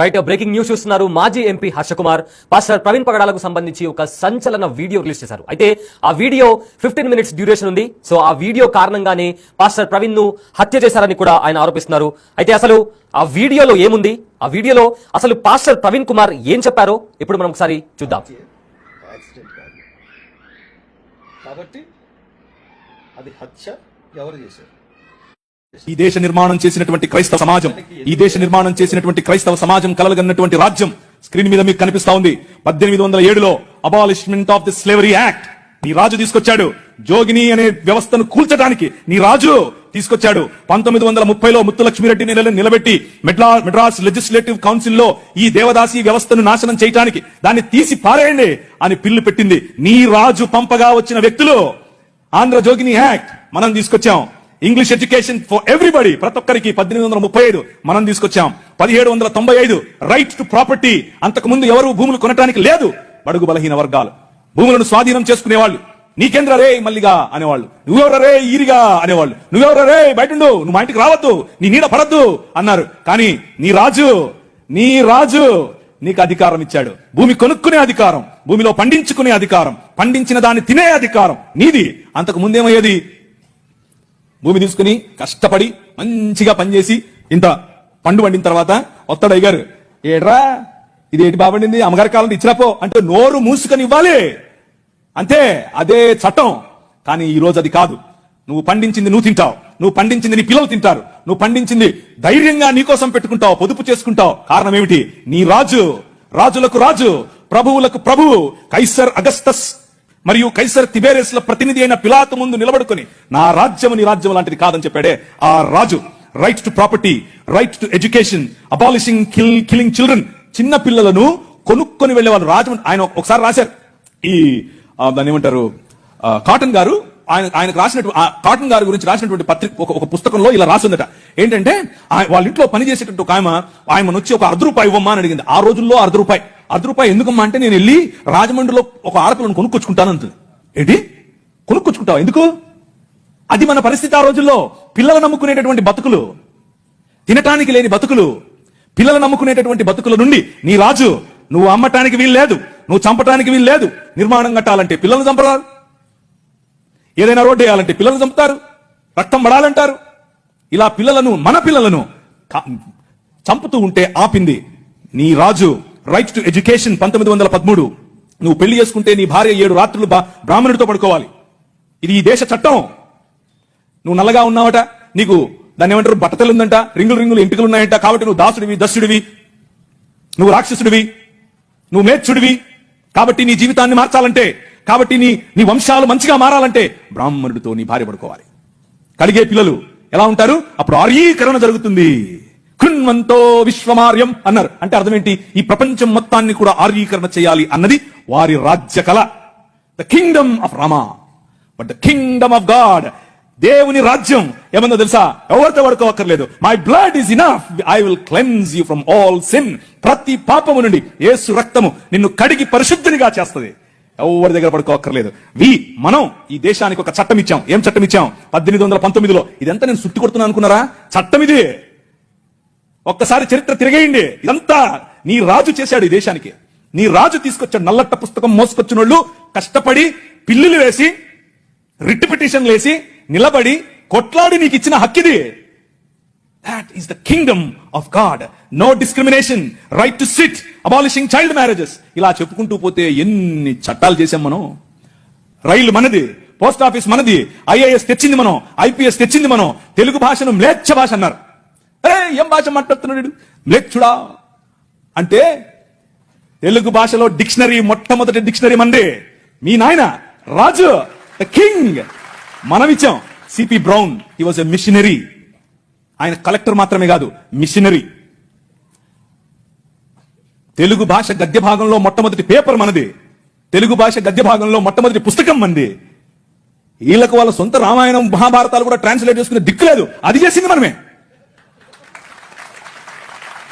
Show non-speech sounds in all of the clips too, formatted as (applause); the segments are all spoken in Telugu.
రైట్ బ్రేకింగ్ న్యూస్ చూస్తున్నారు మాజీ ఎంపీ హర్ష కుమార్. పాస్టర్ ప్రవీణ్ పగడాలకు సంబంధించి ఒక సంచలన వీడియో రిలీజ్ చేశారు. అయితే ఆ వీడియో ఫిఫ్టీన్ మినిట్స్ డ్యూరేషన్ ఉంది. సో ఆ వీడియో కారణంగానే పాస్టర్ ప్రవీణ్ను హత్య చేశారని కూడా ఆయన ఆరోపిస్తున్నారు. అయితే అసలు ఆ వీడియోలో ఏముంది? ఆ వీడియోలో అసలు పాస్టర్ ప్రవీణ్ కుమార్ ఏం చెప్పారో ఇప్పుడు మనం ఒకసారి చూద్దాం. కాబట్టి అది హత్య ఎవరు చేశారు? ఈ దేశ నిర్మాణం చేసినటువంటి క్రైస్తవ సమాజం ఈ దేశ నిర్మాణం చేసినటువంటి క్రైస్తవ సమాజం కలగన్నటువంటి రాజ్యం స్క్రీన్ మీద మీకు కనిపిస్తా ఉంది. పద్దెనిమిది వందల ఏడులో abolishment of the slavery act. నీ రాజు తీసుకొచ్చాడు. జోగిని అనే వ్యవస్థను కూల్చడానికి నీ రాజు తీసుకొచ్చాడు. పంతొమ్మిది వందల ముప్పైలో ముత్తులక్ష్మిరెడ్డి నిలబెట్టి మెడ్రా మెడ్రాస్ లెజిస్లేటివ్ కౌన్సిల్లో ఈ దేవదాసి వ్యవస్థను నాశనం చేయడానికి దాన్ని తీసి పారేయండి అని పిల్లు పెట్టింది. నీ రాజు పంపగా వచ్చిన వ్యక్తులు ఆంధ్ర జోగిని యాక్ట్. మనం తీసుకొచ్చాం. ఇంగ్లీష్ ఎడ్యుకేషన్ ఫర్ ఎవ్రీబడి ప్రతి ఒక్కరికి పద్దెనిమిది వందల ముప్పై ఐదు మనం తీసుకొచ్చాం. పదిహేడు వందల తొంభై ఐదు రైట్ టు ప్రాపర్టీ అంతకు ముందు ఎవరు భూములు కొనటానికి లేదు? బడుగు బలహీన వర్గాలు. భూములను స్వాధీనం చేసుకునేవాళ్ళు. నీకేంద్ర రే మల్లిగా అనేవాళ్ళు. నువ్వెవర రే ఈరిగా అనేవాళ్ళు. నువ్వెవర రే నువ్వు మా ఇంటికి రావద్దు. నీ నీడ పడద్దు అన్నారు. కానీ నీ రాజు నీ రాజు నీకు అధికారం ఇచ్చాడు. భూమి కొనుక్కునే అధికారం భూమిలో పండించుకునే అధికారం పండించిన దాన్ని తినే అధికారం. నీది అంతకు ముందేమయ్యేది? భూమి తీసుకుని కష్టపడి మంచిగా పనిచేసి ఇంత పండు వండిన తర్వాత వస్తాడు అయ్యారు ఏడ్రా? ఇది ఏంటి బాబండింది అమ్మగారి కాలం ఇచ్చినపో అంటే నోరు మూసుకొని ఇవ్వాలి. అంతే అదే చట్టం. కానీ ఈ రోజు అది కాదు. నువ్వు పండించింది నువ్వు తింటావు. నువ్వు పండించింది నీ పిల్లలు తింటారు. నువ్వు పండించింది ధైర్యంగా నీ కోసం పెట్టుకుంటావు పొదుపు చేసుకుంటావు. కారణం ఏమిటి? నీ రాజు రాజులకు రాజు ప్రభువులకు ప్రభువు కైసర్ అగస్తస్ మరియు కైసర్ తిబేరెస్ ప్రతినిధి అయిన పిలాతు ముందు నిలబడుకొని నా రాజ్యం నీ రాజ్యం లాంటిది కాదని చెప్పాడే ఆ రాజు. Right to property right to education abolishing kill killing children చిన్న పిల్లలను కొనుక్కొని వెళ్ళేవాళ్ళు. రాజు ఆయన ఒకసారి రాశారు. ఈ దాన్ని ఏమంటారు? కాటన్ గారు ఆయన ఆయనకు రాసినటువంటి కాటన్ గారి గురించి రాసినటువంటి పత్రిక ఒక ఒక పుస్తకంలో ఇలా రాసిందట. ఏంటంటే ఆయ- వాళ్ళ ఇంట్లో పని చేసేటట్టు ఒక ఆమె ఆయన వచ్చి ఒక అర్ధ రూపాయి ఇవ్వమ్మా అని అడిగింది. ఆ రోజుల్లో అర్ధ రూపాయి. అర్ధ రూపాయి ఎందుకమ్మా అంటే నేను వెళ్ళి రాజమండ్రిలో ఒక ఆడపిల్లను కొనుక్కొచ్చుకుంటాను అంటుంది. ఏంటి? కొనుక్కొచ్చుకుంటావు? ఎందుకు? అది మన పరిస్థితి ఆ రోజుల్లో. పిల్లలు నమ్ముకునేటటువంటి బతుకులు. తినటానికి లేని బతుకులు. పిల్లలు నమ్ముకునేటటువంటి బతుకుల నుండి నీ రాజు నువ్వు అమ్మటానికి వీలు లేదు నువ్వు చంపటానికి వీలు లేదు నిర్మాణం కట్టాలంటే పిల్లలు చంపరాదు. ఏదైనా రోడ్డు వేయాలంటే పిల్లలు చంపుతారు రక్తం పడాలంటారు. ఇలా పిల్లలను మన పిల్లలను చంపుతూ ఉంటే ఆపింది నీ రాజు. రైట్ టు ఎడ్యుకేషన్ పంతొమ్మిది వందల పదమూడు. నువ్వు పెళ్ళి చేసుకుంటే నీ భార్య ఏడు రాత్రులు బ్రాహ్మణుడితో పడుకోవాలి. ఇది ఈ దేశ చట్టం. నువ్వు నల్లగా ఉన్నావట నీకు దాన్ని ఏమంటారు బట్టతలు ఉందంట రింగులు రింగులు ఇంటికలు ఉన్నాయంట కాబట్టి నువ్వు దాసుడివి దస్యుడివి. నువ్వు రాక్షసుడివి నువ్వు మేచ్చుడివి. కాబట్టి నీ జీవితాన్ని మార్చాలంటే కాబట్టి నీ నీ వంశాలు మంచిగా మారాలంటే బ్రాహ్మణుడితో నీ భార్య పడుకోవాలి. కలిగే పిల్లలు ఎలా ఉంటారు? అప్పుడు ఆర్యీకరణ జరుగుతుంది. కృణ్వంతో విశ్వమార్యం అన్నారు. అంటే అర్థం ఏంటి ఈ ప్రపంచం మొత్తాన్ని కూడా ఆర్యీకరణ చేయాలి అన్నది వారి రాజ్య కళ the kingdom of Rama but the kingdom of God దేవుని రాజ్యం. ఏమన్నా తెలుసా? ఎవరితో పడుకోవక్కర్లేదు. My blood is enough I will cleanse you from all sin ప్రతి పాపము నుండి యేసు రక్తము నిన్ను కడిగి పరిశుద్ధునిగా చేస్తుంది. ఎవరి దగ్గర పడుకోక్కర్లేదు. వి మనం ఈ దేశానికి ఒక చట్టం ఇచ్చాం. ఏం చట్టం ఇచ్చాం? పద్దెనిమిది వందల పంతొమ్మిదిలో. ఇదంతా నేను సుట్టి కొడుతున్నా అనుకున్నారా? చట్టం ఇది. ఒక్కసారి చరిత్ర తిరగేయండి. ఇదంతా నీ రాజు చేశాడు ఈ దేశానికి. నీ రాజు తీసుకొచ్చాడు నల్లట్ట పుస్తకం మోసుకొచ్చినోళ్ళు కష్టపడి పిల్లులు వేసి రిట్ పిటిషన్లు వేసి నిలబడి కొట్లాడి నీకు ఇచ్చిన హక్కిది. That is the kingdom of God no discrimination right to sit abolishing child marriages ఇలా చెప్పుకుంటూ పోతే ఎన్ని చట్టాలు చేశాం మనం? రైలు మనది పోస్ట్ ఆఫీస్ మనది ఐఏఎస్ తెచ్చింది మనం ఐపీఎస్ తెచ్చింది మనం తెలుగు భాషను మ్లేచ్ఛ భాష అన్నారు. ఏ ఏం భాష మాట్లాడుతున్నాడు మ్లేచ్చుడా? అంటే తెలుగు భాషలో డిక్షనరీ మొట్టమొదటి డిక్షనరీ మంది. మీ నాయన రాజు ద కింగ్. మనం ఇచ్చాం CP Brown. He was a missionary ఆయన కలెక్టర్ మాత్రమే కాదు మిషనరీ. తెలుగు భాష గద్య భాగంలో మొట్టమొదటి పేపర్ మనది. తెలుగు భాష గద్య భాగంలో మొట్టమొదటి పుస్తకం మంది. వీళ్ళకు వాళ్ళ సొంత రామాయణం మహాభారతాలు కూడా ట్రాన్స్లేట్ చేసుకునే దిక్కు లేదు. అది చేసింది మనమే.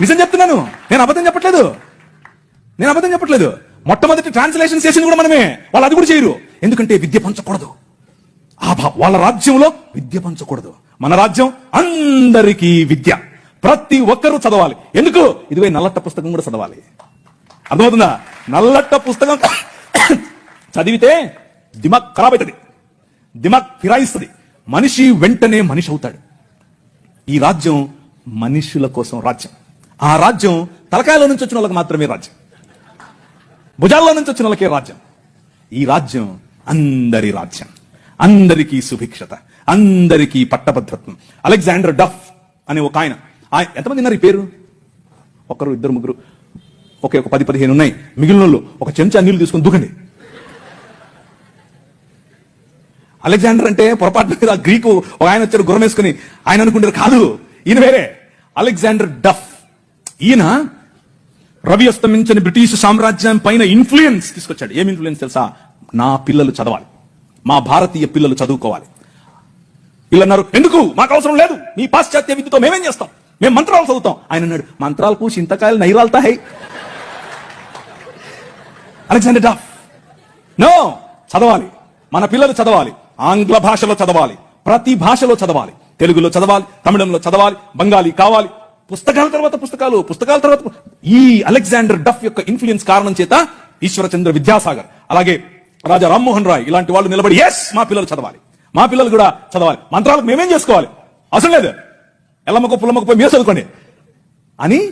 నిజం చెప్తున్నాను. నేను అబద్ధం చెప్పట్లేదు. నేను అబద్ధం చెప్పట్లేదు. మొట్టమొదటి ట్రాన్స్లేషన్ చేసింది కూడా మనమే. వాళ్ళు అది కూడా చేయరు. ఎందుకంటే విద్య పంచకూడదు. ఆ వాళ్ళ రాజ్యంలో విద్య పంచకూడదు. మన రాజ్యం అందరికీ విద్య. ప్రతి ఒక్కరూ చదవాలి. ఎందుకు? ఇదివే నల్లట్ట పుస్తకం కూడా చదవాలి. అర్థమవుతుందా? నల్లట్ట పుస్తకం (coughs) చదివితే దిమాగ్ ఖరాబ్ అవుతుంది. దిమాగ్ ఫిరాయిస్తుంది. మనిషి వెంటనే మనిషి అవుతాడు. ఈ రాజ్యం మనుషుల కోసం రాజ్యం. ఆ రాజ్యం తలకాయల నుంచి వచ్చిన వాళ్ళకి మాత్రమే రాజ్యం. భుజాల్లో నుంచి వచ్చిన వాళ్ళకే రాజ్యం. ఈ రాజ్యం అందరి రాజ్యం. అందరికీ సుభిక్షత అందరికీ పట్టభద్రత్వం. అలెగ్జాండర్ డఫ్ అనే ఒక ఆయన. ఎంతమంది ఉన్నారు ఈ పేరు? ఒకరు ఇద్దరు ముగ్గురు. ఒకే ఒక పది పదిహేను ఉన్నాయి. మిగిలిన ఒక చెంచా నీళ్ళు తీసుకొని దూకండి. అలెగ్జాండర్ అంటే పొరపాటు మీద గ్రీకు ఒక ఆయన వచ్చారు గురమేసుకుని ఆయన అనుకుంటారు కాదు. ఈయన వేరే. Alexander Duff. ఈయన రవి అస్తమించిన బ్రిటిష్ సామ్రాజ్యం పైన ఇన్ఫ్లుయెన్స్ తీసుకొచ్చాడు. ఏం ఇన్ఫ్లుయెన్స్ తెలుసా? నా పిల్లలు చదవాలి. మా భారతీయ పిల్లలు చదువుకోవాలి. వీళ్ళు అన్నారు ఎందుకు? మాకు అవసరం లేదు. మీ పాశ్చాత్య విద్యతో మేమేం చేస్తాం? మేము మంత్రాలు చదువుతాం. ఆయన అన్నాడు మంత్రాలకు చింతకాయలు నైరాలతా హై అలెగ్జాండర్ డఫ్ నో చదవాలి. మన పిల్లలు చదవాలి. ఆంగ్ల భాషలో చదవాలి. ప్రతి భాషలో చదవాలి. తెలుగులో చదవాలి. తమిళంలో చదవాలి. బంగాలీ కావాలి. పుస్తకాల తర్వాత పుస్తకాలు పుస్తకాల తర్వాత ఈ అలెగ్జాండర్ డఫ్ యొక్క ఇన్ఫ్లుయెన్స్ కారణం చేత ఈశ్వరచంద్ర విద్యాసాగర్ అలాగే రాజా రామ్మోహన్ రాయ్ ఇలాంటి వాళ్ళు నిలబడి ఎస్ మా పిల్లలు చదవాలి. మా పిల్లలు కూడా చదవాలి. మంత్రాలకు మేమేం చేసుకోవాలి? అవసరం లేదు. ఎల్లమ్మకు పుల్లమ్మకు పోయి మీరు చదువుకోండి. అని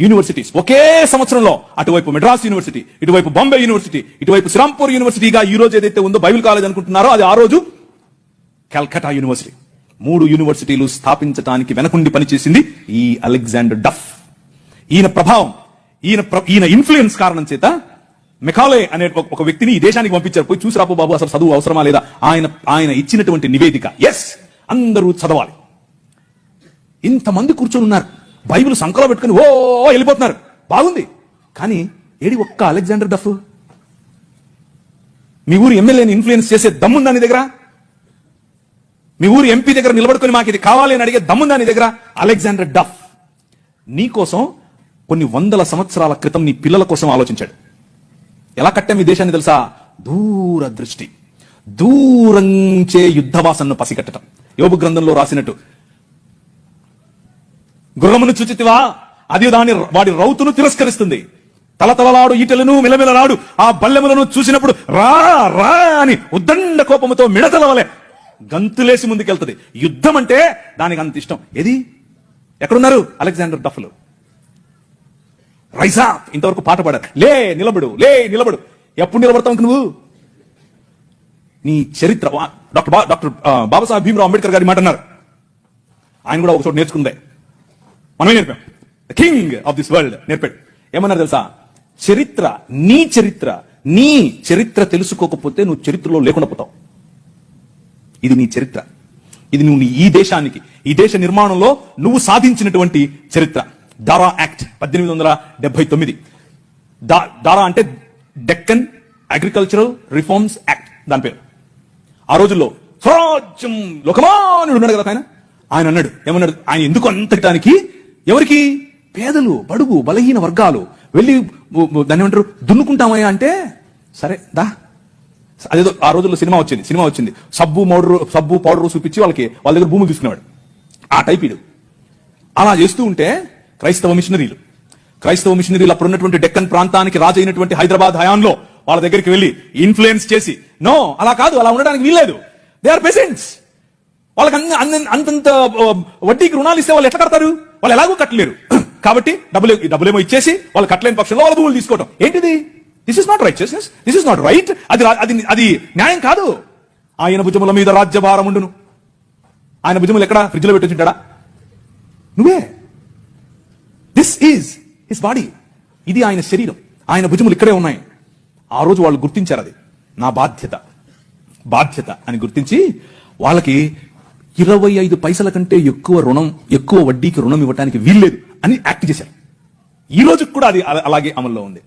యూనివర్సిటీస్ ఒకే సంవత్సరంలో అటువైపు మెడ్రాస్ యూనివర్సిటీ ఇటువైపు బాంబే యూనివర్సిటీ ఇటువైపు శ్రీరాంపూర్ యూనివర్సిటీగా ఈ రోజు ఏదైతే ఉందో బైబిల్ కాలేజ్ అనుకుంటున్నారో అది ఆ రోజు కల్కటా యూనివర్సిటీ. మూడు యూనివర్సిటీలు స్థాపించడానికి వెనకుండి పనిచేసింది ఈ అలెగ్జాండర్ డఫ్. ఈయన ప్రభావం ఈయన ఈయన ఇన్ఫ్లుయెన్స్ కారణం చేత మెకాలే అనే ఒక- వ్యక్తిని ఈ దేశానికి పంపించారు. పోయి చూసి రాపో బాబు అసలు చదువు అవసరమా లేదా? ఆయన ఆయన ఇచ్చినటువంటి నివేదిక. ఎస్ అందరూ చదవాలి. ఇంతమంది కూర్చొని ఉన్నారు. బైబిల్ సంకలో పెట్టుకుని ఓ వెళ్ళిపోతున్నారు. బాగుంది. కానీ ఏడి ఒక్క అలెగ్జాండర్ డఫ్? మీ ఊరు ఎమ్మెల్యేని ఇన్ఫ్లుయెన్స్ చేసే దమ్ముందా నీ దగ్గర? మీ ఊరు ఎంపీ దగ్గర నిలబడుకొని మాకు ఇది కావాలి అని అడిగే దమ్ముందా నీ దగ్గర? Alexander Duff. నీ కోసం కొన్ని వందల సంవత్సరాల క్రితం నీ పిల్లల కోసం ఆలోచించాడు. ఎలా కట్టాం ఈ దేశాన్ని తెలుసా? దూర దృష్టి దూరంచే యుద్ధవాసన్ను పసిగట్టడం యోగు గ్రంథంలో రాసినట్టు. గుర్రమును చూచితివా? అది దాని వాడి రౌతును తిరస్కరిస్తుంది. తలతలలాడు ఈటలను మిలమిలలాడు ఆ బల్లెములను చూసినప్పుడు రా రా అని ఉద్దండ కోపముతో మిడతలవలే గంతులేసి ముందుకెళ్తుంది. యుద్ధం అంటే దానికి అంత ఇష్టం. ఏది? ఎక్కడున్నారు? అలెగ్జాండర్ డఫ్లు. రైజా ఇంతవరకు పాట పాడారు. లే నిలబడు. లే నిలబడు. ఎప్పుడు నిలబడతావు నువ్వు? నీ చరిత్ర. వా- డాక్టర్ బా- డాక్టర్ బాబాసాహెబ్ భీమరావు అంబేద్కర్ గారి మాట అన్నారు. ఆయన కూడా ఒక చోట నేర్చుకుందే. మనమే నేర్పాం. కింగ్ ఆఫ్ దిస్ వరల్డ్ నేర్పాడు. ఏమన్నారు తెలుసా? చరిత్ర నీ చరిత్ర నీ చరిత్ర తెలుసుకోకపోతే నువ్వు చరిత్రలో లేకుండా పోతావు. ఇది నీ చరిత్ర. ఇది నువ్వు నీ ఈ దేశానికి ఈ దేశ నిర్మాణంలో నువ్వు సాధించినటువంటి చరిత్ర. దారా యాక్ట్ పద్దెనిమిది వందల డెబ్బై తొమ్మిది. దా- దారా అంటే డెక్కన్ అగ్రికల్చరల్ రిఫార్మ్స్ యాక్ట్ దాని పేరు. ఆ రోజుల్లో స్వరాజ్యం లోకమానుడు ఉన్నాడు కదా ఆయన ఆయన అన్నాడు ఏమన్నాడు? ఆయన ఎందుకు అంతటానికి ఎవరికి? పేదలు బడుగు బలహీన వర్గాలు. వెళ్ళి దాన్ని ఏమంటారు? దున్నుకుంటామయ్యా అంటే సరే దా. అదేదో ఆ రోజుల్లో సినిమా వచ్చింది సినిమా వచ్చింది. సబ్బు మౌడరు సబ్బు పౌడర్ చూపించి వాళ్ళకి వాళ్ళ దగ్గర భూములు తీసుకునేవాడు. ఆ టైప్ ఇడు అలా చేస్తూ ఉంటే క్రైస్తవ మిషనరీలు. క్రైస్తవ మిషనరీలు అప్పుడు ఉన్నటువంటి డెక్కన్ ప్రాంతానికి రాజైనటువంటి హైదరాబాద్ హయాంలో వాళ్ళ దగ్గరికి వెళ్ళి ఇన్ఫ్లుయెన్స్ చేసి నో అలా కాదు అలా ఉండడానికి వీల్లేదు. దే ఆర్ పెసెంట్స్ వాళ్ళకి అంతంత వడ్డీకి రుణాలు ఇస్తే వాళ్ళు ఎట్లా కడతారు? వాళ్ళు ఎలాగో కట్టలేరు. (clears throat) కాబట్టి డబ్బులు డబ్బులేమో ఇచ్చేసి వాళ్ళు కట్టలేని పక్షంలో వాళ్ళ భూములు తీసుకోవటం. ఏంటిది? This is not righteousness this is not right అది అది అది న్యాయం కాదు. ఆయన భుజముల మీద రాజ్యభారం ఉండును. ఆయన భుజములు ఎక్కడ? ఫ్రిడ్జ్లో పెట్టి నువ్వే. దిస్ ఈజ్ హిస్ బాడీ ఇది ఆయన శరీరం. ఆయన భుజములు ఇక్కడే ఉన్నాయి. ఆ రోజు వాళ్ళు గుర్తించారు అది. నా బాధ్యత. బాధ్యత అని గుర్తించి వాళ్ళకి ఇరవై ఐదు పైసల కంటే ఎక్కువ రుణం ఎక్కువ వడ్డీకి రుణం ఇవ్వడానికి వీల్లేదు అని యాక్ట్ చేశారు. ఈ రోజు కూడా అది అలాగే అమల్లో ఉంది.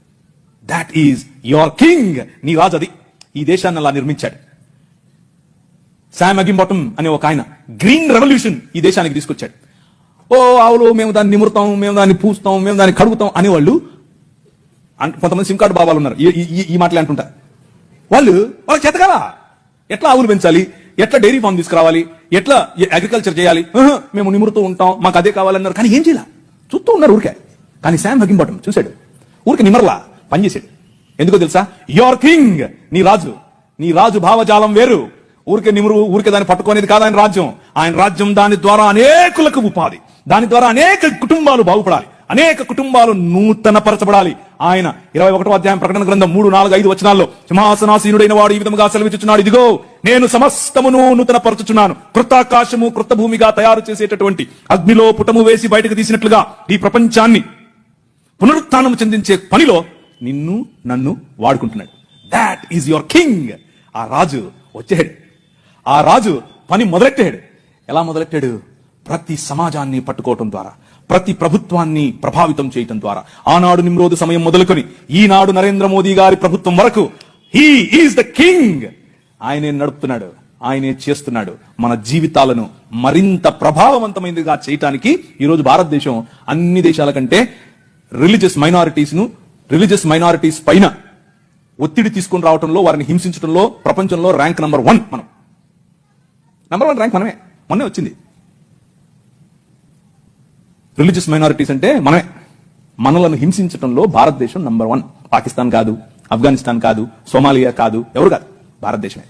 దాట్ ఈజ్ యువర్ కింగ్ నీ రాజు అది. ఈ దేశాన్ని అలా నిర్మించాడు. శామ్ అగింబటం అనే ఒక ఆయన. గ్రీన్ రెవల్యూషన్ ఈ దేశానికి తీసుకొచ్చాడు. ఓ ఆవులు మేము దాన్ని నిమురుతాం మేము దాన్ని పూస్తాం మేము దాన్ని కడుగుతాం అనేవాళ్ళు కొంతమంది సిమ్ కార్డు బాబాలు ఉన్నారు. ఈ- ఈ- మాటలు అంటుంటారు వాళ్ళు వాళ్ళకి కదా? ఎట్లా ఆవులు పెంచాలి? ఎట్లా డైరీ ఫామ్ తీసుకురావాలి? ఎట్లా అగ్రికల్చర్ చేయాలి? మేము నిమురుతూ ఉంటాం మాకు అదే కావాలన్నారు. కానీ ఏం చేయాల? చూస్తూ ఉన్నారు ఊరికే. కానీ శామ్ హగింబటం చూశాడు. ఊరికి నిమరలా పనిచేశాడు ఎందుకో తెలుసా? యువర్ కింగ్ నీ రాజు. నీ రాజు భావజాలం వేరు. ఊరికే నిమురు ఊరికే దాన్ని పట్టుకునేది కాదు ఆయన రాజ్యం. ఆయన రాజ్యం దాని ద్వారా అనేకులకు ఉపాధి. దాని ద్వారా అనేక కుటుంబాలు బాగుపడాలి. అనేక కుటుంబాలు నూతన పరచబడాలి ఆయన ఇరవై ఒకటో అధ్యాయం ప్రకటన గ్రంథం మూడు నాలుగు ఐదు వచనాల్లో సింహాసనాసీనుడైన వాడు ఈ విధంగా సెలవిచ్చుచున్నాడు. ఇదిగో నేను సమస్తమును నూతన పరచుచున్నాను కృతాకాశము కృత భూమిగా తయారు చేసేటటువంటి అగ్నిలో పుటము వేసి బయటకు తీసినట్లుగా ఈ ప్రపంచాన్ని పునరుత్నం చెందించే పనిలో నిన్ను నన్ను వాడుకుంటున్నాడు. దాట్ ఈజ్ యువర్ కింగ్ ఆ రాజు వచ్చాడు ఆ రాజు పని మొదలెట్టాడు ఎలా మొదలెట్టాడు? ప్రతి సమాజాన్ని పట్టుకోవటం ద్వారా ప్రతి ప్రభుత్వాన్ని ప్రభావితం చేయటం ద్వారా. ఆనాడు నిమ్రోదు సమయం మొదలుకొని ఈనాడు నరేంద్ర మోదీ గారి ప్రభుత్వం వరకు హీ ఈజ్ ద కింగ్. ఆయనే నడుపుతున్నాడు ఆయనే చేస్తున్నాడు. మన జీవితాలను మరింత ప్రభావవంతమైనదిగా చేయటానికి ఈరోజు భారతదేశం అన్ని దేశాల కంటే రిలీజియస్ మైనారిటీస్ను రిలీజియస్ మైనారిటీస్ పైన ఒత్తిడి తీసుకొని రావడంలో వారిని హింసించడంలో ప్రపంచంలో ర్యాంక్ నంబర్ వన్ మనం. నంబర్ వన్ ర్యాంక్ మనమే. మొన్నే వచ్చింది. రిలీజియస్ మైనారిటీస్ అంటే మనమే. మనలను హింసించడంలో భారతదేశం నంబర్ వన్. పాకిస్తాన్ కాదు ఆఫ్ఘనిస్తాన్ కాదు సోమాలియా కాదు ఎవరు కాదు. భారతదేశమే.